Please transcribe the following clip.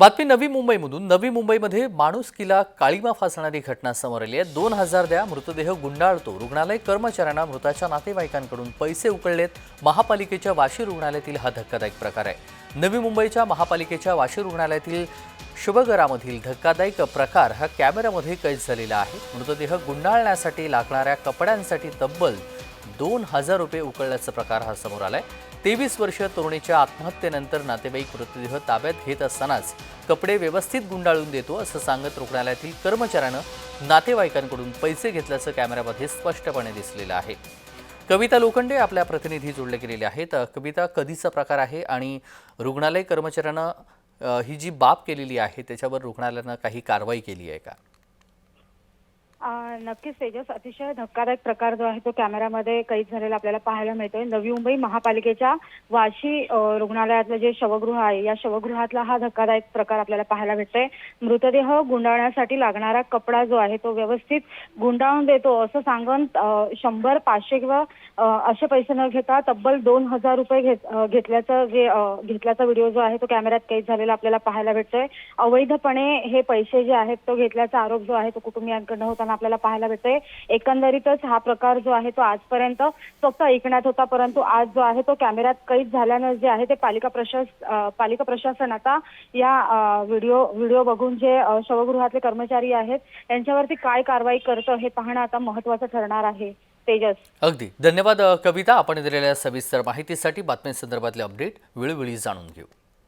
बातमी नवी मुंबईमधून. नवी मुंबईमध्ये माणुसकीला काळीमा फासणारी घटना समोर आली आहे. दोन हजार द्या मृतदेह गुंडाळतो. रुग्णालय कर्मचाऱ्यांना मृताच्या नातेवाईकांकडून पैसे उकळलेत. महापालिकेच्या वाशी रुग्णालयातील हा धक्कादायक प्रकार आहे. नवी मुंबईच्या महापालिकेच्या वाशी रुग्णालयातील शुभगरामधील धक्कादायक प्रकार हा कॅमेऱ्यामध्ये कैद झालेला आहे. मृतदेह गुंडाळण्यासाठी लागणाऱ्या कपड्यांसाठी तब्बल दोन हजार रुपये उकळल्याचा प्रकार हा समोर आलाय. तेवीस वर्षीय तरुणीच्या आत्महत्येनंतर नातेवाईक मृतदेह ताब्यात घेत असतानाच कपडे व्यवस्थित गुंडाळून देतो असं सांगत रुग्णालयातील कर्मचाऱ्यानं नातेवाईकांकडून पैसे घेतल्याचं कॅमेऱ्यामध्ये स्पष्टपणे दिसलेलं आहे. कविता लोखंडे आपल्या प्रतिनिधी जोडले गेलेले आहेत. कविता कधीचा प्रकार आहे आणि रुग्णालय कर्मचाऱ्यानं ही जी बाब केलेली आहे त्याच्यावर रुग्णालयानं काही कारवाई केली आहे का? नक्कीच तेजस अतिशय धक्कादायक प्रकार जो आहे तो कॅमेऱ्यामध्ये कैद झालेला आपल्याला पाहायला मिळतोय. नवी मुंबई महापालिकेच्या वाशी रुग्णालयातलं जे शवगृह आहे या शवगृहातला हा धक्कादायक प्रकार आपल्याला पाहायला भेटतोय. मृतदेह गुंडाळण्यासाठी लागणारा कपडा जो आहे तो व्यवस्थित गुंडाळून देतो असं सांगून शंभर पाचशे किंवा असे पैसे न घेता तब्बल दोन हजार रुपये घेत घेतल्याचा जे घेतल्याचा व्हिडिओ जो आहे तो कॅमेऱ्यात कैद झालेला आपल्याला पाहायला भेटतोय. अवैधपणे हे पैसे जे आहेत तो घेतल्याचा आरोप जो आहे तो कुटुंबियांकडनं होताना आपल्याला पाहायला भेटतोय. एकंदरीतच हा प्रकार जो आहे तो आजपर्यंत फक्त ऐकण्यात होता परंतु आज जो आहे तो कॅमेऱ्यात कैद झाल्यानं जे आहे ते पालिका प्रशास पालिका प्रशासन आता या व्हिडिओ व्हिडिओ बघून जे शवगृहातले कर्मचारी आहेत त्यांच्यावरती काय कारवाई करतं हे पाहणं आता महत्वाचं ठरणार आहे. तेजस. अगदी. धन्यवाद कविता. आपण दिलेल्या सविस्तर माहितीसाठी बातम्यांसंदर्भातले अपडेट वेळोवेळी जाणून घेऊ.